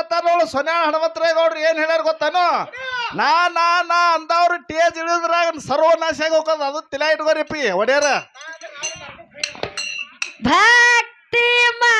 ಹೇಳತ್ತಾರ ನೋಡು ಸೊನ್ಯಾ ನೋಡ್ರಿ ಏನು ಹೇಳ್ಯಾರ ಗೊತ್ತಾನು? ನಾ ನಾ ನಾ ಅಂದವ್ರು ಟೇಜ್ ಇಳಿದ್ರ ಸರ್ವನಾಶ ಹೋಗೋದು ಅದು ತಿಲ ಇಟ್ಕೋರಿಪ್ಪಿ ಒಡೆಯರ. ಭಕ್ತಿ ಮಾ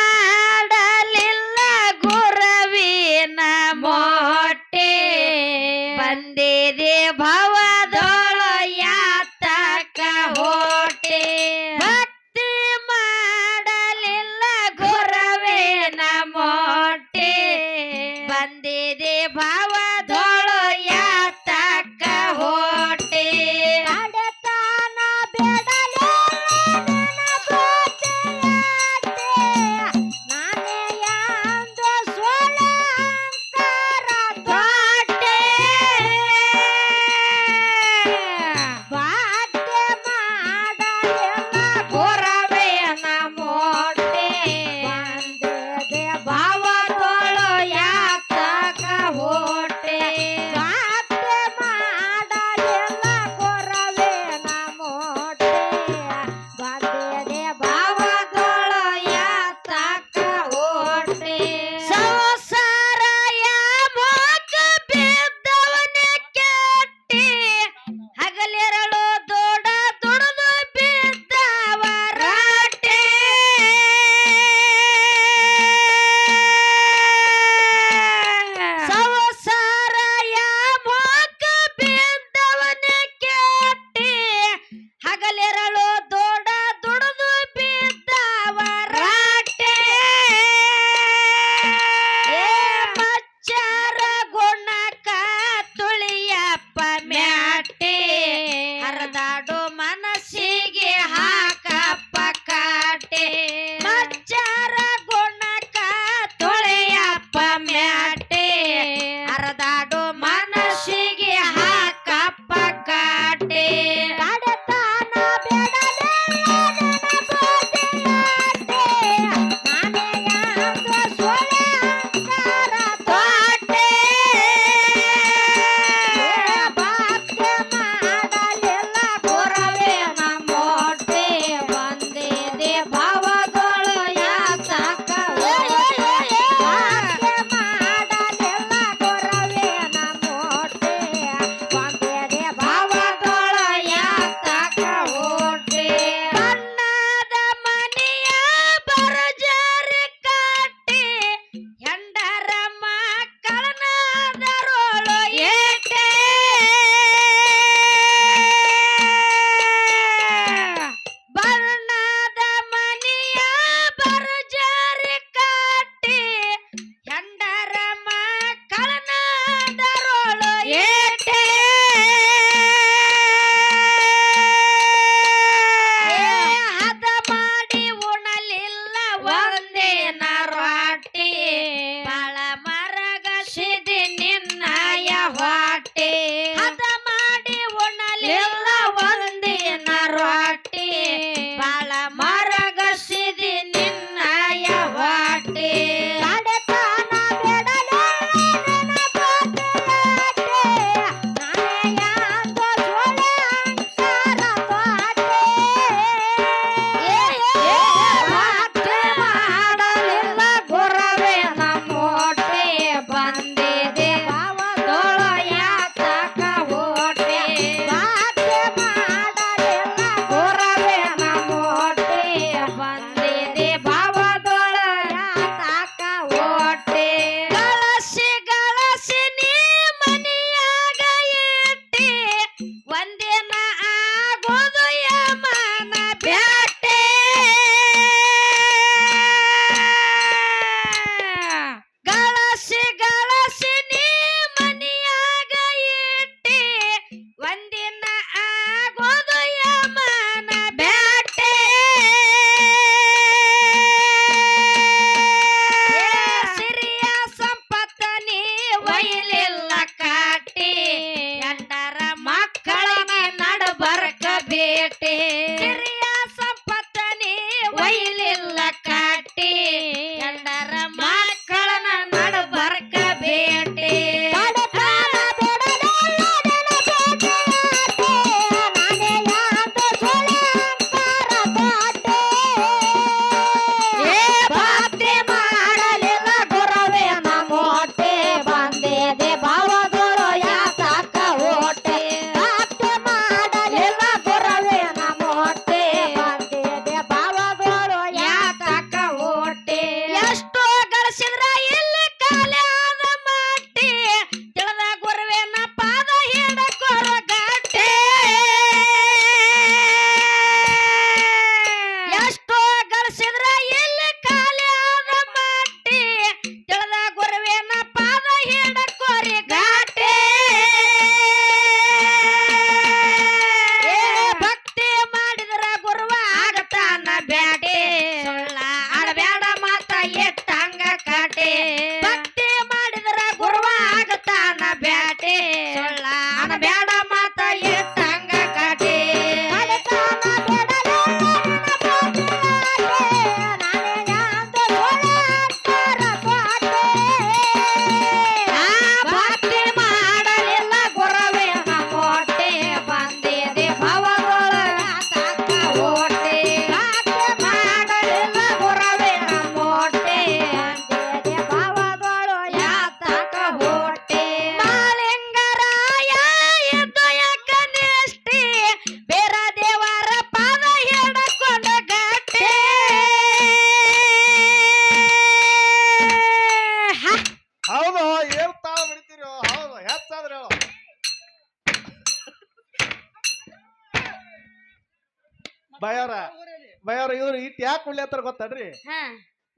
ಇಟ್ ಯಾಕೆ ಕುಣಿಲತ್ತಾರ ಗೊತ್ತನ್ರಿ? ಹಾ.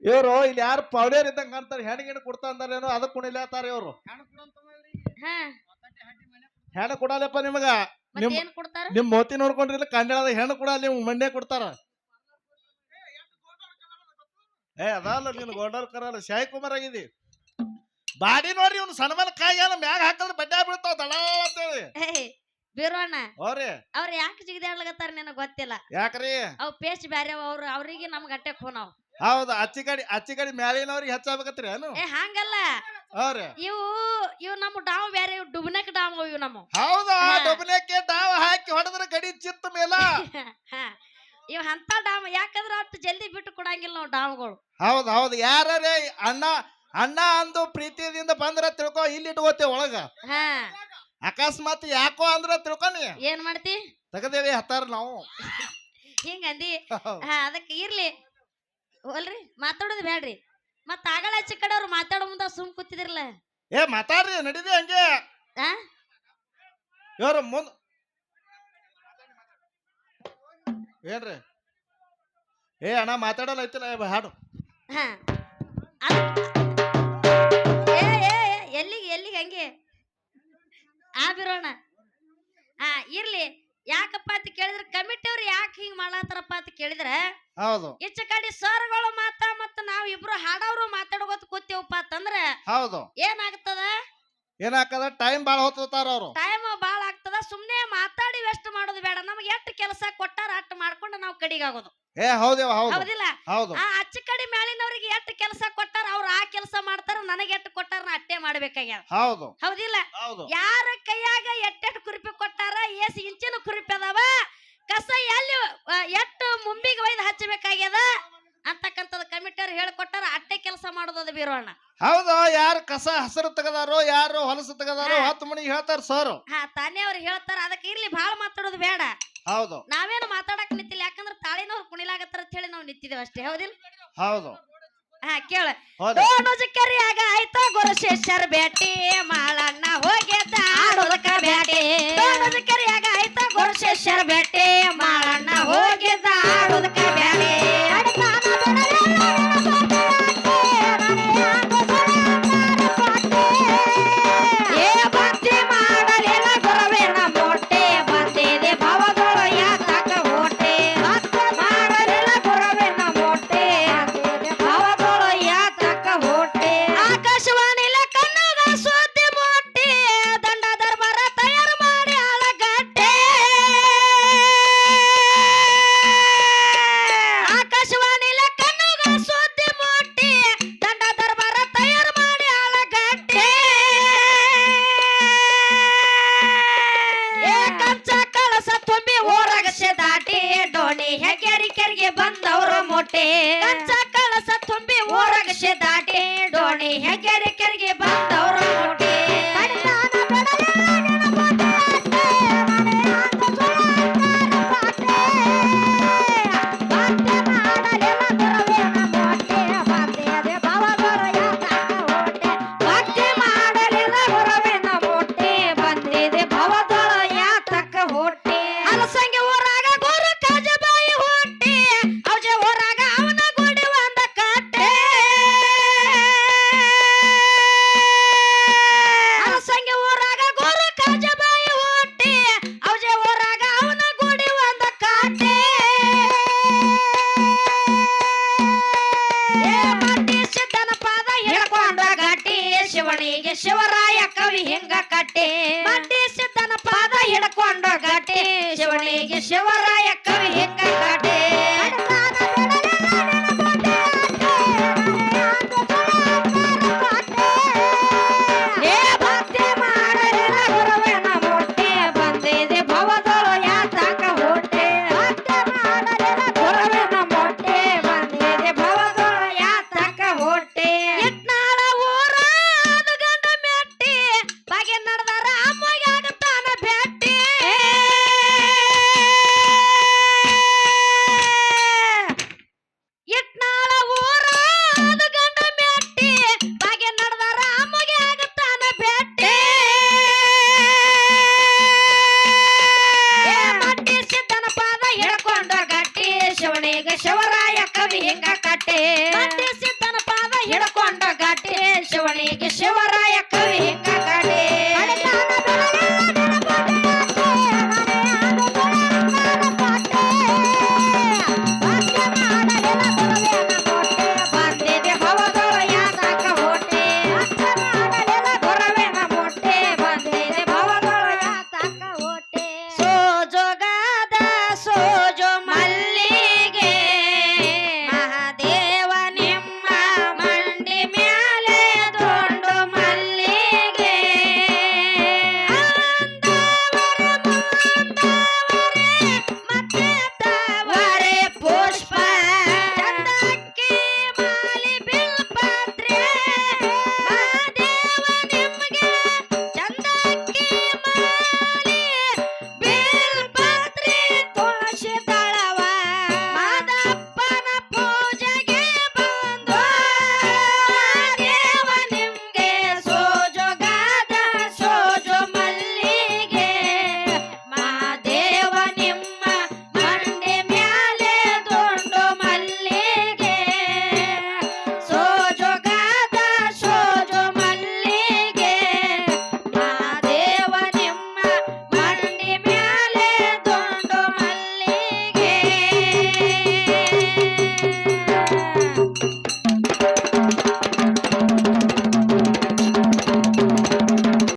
ಇವ್ರು ಇಲ್ಲಿ ಯಾರು ಪೌಡೇರ್ ಇದ್ದಂಗ ಕಾಣ್ತಾರೆ ಹೆಣ್ಣು ಗಿಣ್ಣು ಕೊಡ್ತಾ ಏನೋ ಅದಕ್ಕೆ ಕುಣಿಲತ್ತಾರ ಇವ್ರು. ಹಾ. ಹೆಣ್ಣು ಕೊಡಲ್ಲಪ್ಪ ನಿಮಗ? ನಿಮ್ ನಿಮ್ ಮೋತಿ ನೋಡ್ಕೊಂಡ್ರಿಲ್ಲ ಕಂಡಳದ ಹೆಣ್ಣು ಕೂಡ ನಿಮ್ ಮಂಡ್ಯ ಕೊಡ್ತಾರ. ಏ ಅದಲ್ಲ ನೀನು ಗೋಡಲ್ ಕರಲ್ಲ ಶಾಯಿ ಕುಮಾರ್ ಆಗಿದಿ. ಬಾಡಿ ನೋಡ್ರಿ ಇವ್ನು ಸನ್ಮಾನ ಕಾಯಿ ಮ್ಯಾಗ ಹಾಕಲ್ ಬಡ್ಡ ಬೀಳ್ತಾವ ದಳ ಅಂತೇಳಿ. ಏ ಬೀರೋಣ ಹೋರಿ ಅವ್ರ ಯಾಕೆ ಜಿಗಿದಾಡ್ಲಕತ್ತಾರ ನಿನಗ್ ಗೊತ್ತಿಲ್ಲ? ಯಾಕ್ರಿ? ಅವ್ ಪೇಸ್ಟ್ ಬ್ಯಾರೆ ಅವ್ರು ಅವ್ರಿಗೆ ನಮ್ಮ ಅಟ್ಟೆ ಖೂನ್ ಅವ್. ಹೌದು ಅಚ್ಚಿ ಕಡಿ ಅಚ್ಚಿ ಕಡಿ ಮ್ಯಾಲಿನವ್ರಿಗೆ ಹೆಚ್ಚಾಗಬೇಕತ್ರಿ ಏನು? ಏ ಹಂಗಲ್ಲ. ಇವು ಇವು ನಮ್ಮ ಡಾವ್ ಬ್ಯಾರೆ ಇವು ಡುಬ್ನಕ್ ಡಾವ್ ಇವು ನಮ್ಮ ಹೌದು ಆ ಡೊಬನೆಕ್ಕೆ ಡಾವ್ ಹಾಕಿ ಹೊಡೆದ್ರೆ ಗಡಿ ಚಿತ್ತ ಮೇಲ. ಇವ್ ಅಂತ ಡಾಮ್ ಯಾಕಂದ್ರ ಅಷ್ಟು ಜಲ್ದಿ ಬಿಟ್ಟು ಕೊಡಂಗಿಲ್ಲ ನಾವು ಡಾಮ್ಗಳು ಹೌದು ಹೌದು. ಯಾರೇ ಅಣ್ಣ ಅಣ್ಣ ಅಂದು ಪ್ರೀತಿಯಿಂದ ಬಂದ್ರ ತಿಳ್ಕೊ ಇಲ್ಲಿ ಇಟ್ಕೋತೇವ್ ಒಳಗ. ಹಾ. ಅಕಸ್ಮಾತ್ ಯಾಕೋ ಅಂದ್ರ ತಿಳ್ಕೊನಿ ಏನ್ ಮಾಡ್ತಿ? ತಗದೇವಿ ಹತ್ತಾರ ನಾವು. ಹಿಂಗಂದಿ ಹಾ ಅದಕ್ಕೆ ಇರ್ಲಿ. ಹೋಲ್ರಿ ಮಾತಾಡೋದು ಬೇಡ್ರಿ ಮತ್ತ ಆಗಳ ಆಚೆ ಕಡೆ ಅವ್ರು ಮಾತಾಡೋ ಮುಂದ ಸುಮ್ ಕೂತಿದಿರ್ಲ ಏ ಮಾತಾಡ್ರಿ ನಡೀದಿ ಹಂಗೆ. ಆ? ಇವ್ರ ಮುಂದ್ ಏನ್ರಿ ಏ ಅಣ್ಣ ಮಾತಾಡಲ್ಲ ಐತಿಲ್ಲ ಏ, ಹಾಡು. ಹಾ. ಅದ್- ಏ ಏ ಏ, ಎಲ್ಲಿಗೆ ಎಲ್ಲಿಗೆ ಹಂಗೆ? ಆ ಬಿರೋಣ ಹಾ ಇರ್ಲಿ. ಯಾಕಪ್ಪ ಅಂತ ಕೇಳಿದ್ರೆ ಕಮಿಟಿ ಅವ್ರು ಯಾಕೆ ಹಿಂಗ್ ಮಾಡ್ಲಾತಾರಪ್ಪ ಅಂತ ಕೇಳಿದ್ರೆ ಹೌದು. ಈಚ ಕಡೆ ಸರ್ಗಳು ಮಾತ ಮತ್ತ ನಾವ್ ಇಬ್ರು ಹಾಡೋರು ಮಾತಾಡ್ಕೋತ ಕೂತೇವಪ್ಪ ಅಂತಂದ್ರೆ ಹೌದು. ಏನಾಗ್ತದ? ಏನಾಗ್ತದ? ಟೈಮ್ ಬಾಳ ಅವ್ರು. ಟೈಮ್ ಬಾಳ ಆಗ್ತದ. ಸುಮ್ನೆ ಮಾತಾಡಿ ವೆಸ್ಟ್ ಮಾಡೋದು ಬೇಡ. ನಮ್ಗೆ ಎಷ್ಟು ಕೆಲಸ ಕೊಟ್ಟಾರ ಅಷ್ಟು ಮಾಡ್ಕೊಂಡು ನಾವು ಕಡಿಗಾಗೋದು ಏ ಹೌದೇವ ಹೌದು. ಹೌದಿಲ್ಲ? ಹೌದು. ಆ ಅಚ್ಚ ಕಡೆ ಮ್ಯಾಲಿನವ್ರಿಗೆ ಎಷ್ಟು ಕೆಲಸ ಕೊಟ್ಟಾರ ಅವ್ರು ಆ ಕೆಲಸ ಮಾಡ್ತಾರ ನನಗೆ ಎಷ್ಟು ಕೊಟ್ಟಾರ ನಾ ಅಟ್ಟೆ ಮಾಡ್ಬೇಕಾಗ್ಯದ. ಹೌದು. ಹೌದಿಲ್ಲ? ಹೌದು. ಯಾರ ಕೈಯಾಗ ಎಟ್ಟೆಟ್ಟು ಕುರಿಪಿ ಕೊಟ್ಟಾರ ಎಸ್ ಇಂಚಿನ ಕುರಿಪಿ ಅದಾವ ಕಸ ಎಲ್ಲಿ ಎಷ್ಟು ಮುಂಬಿಗೆ ಒಯ್ದು ಹಚ್ಚಬೇಕಾಗ್ಯದ? ಅಂತಕ್ಕಂಥದ್ದು ಕಮಿಟಿಯವ್ರು ಹೇಳ್ಕೊಟ್ಟಾರ ಅಟ್ಟೆ ಕೆಲಸ ಮಾಡೋದು ಬೀರೋಣ ಹೌದು ಯಾರು ಕಸ ಹಸಿರು ತೆಗದಾರೋ ಯಾರು ಹೊಲಸು ತೆಗದಾರೋ. ಹತ್ತು ಮಣಿಗೆ ಹೇಳ್ತಾರ ಸರ್. ಹಾ ತಾನೇ ಅವ್ರು ಹೇಳ್ತಾರ ಅದಕ್ಕೆ ಇರ್ಲಿ ಭಾಳ ಮಾತಾಡೋದು ಬೇಡ. ಹೌದು. ನಾವೇನು ಹೇಳಿ ನಾವು ನಿಂತಿದ್ದೇವೆ ಅಷ್ಟೇ ಹೌದಿಲ್ಲ? ಹೌದು. ಹಾ ಕೇಳ. ಹೌದು. ಕರಿಯಾಗ ಆಯ್ತಾ ಗುರು ಶಿಷ್ಯರ ಭೇಟಿ ಮಾಳಣ್ಣ கோட்டே ಶಿವರಾಯ ಕವಿ ಹಿಂಗ ಕಟ್ಟೆ. ಬಡ್ಡಿ ಸಿದ್ದನ ಪಾದ ಹಿಡ್ಕೊಂಡು ಗಟ್ಟಿ. ಶಿವನಿಗೆ ಶಿವರಾಯ Que chama